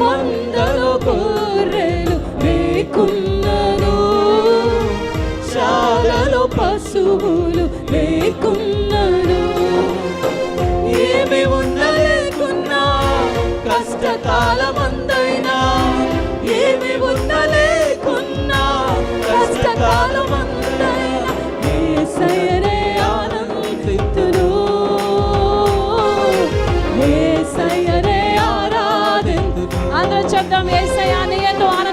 మందల కోరెలు మీకున్న रक्तम ऐसे आने तो द्वारा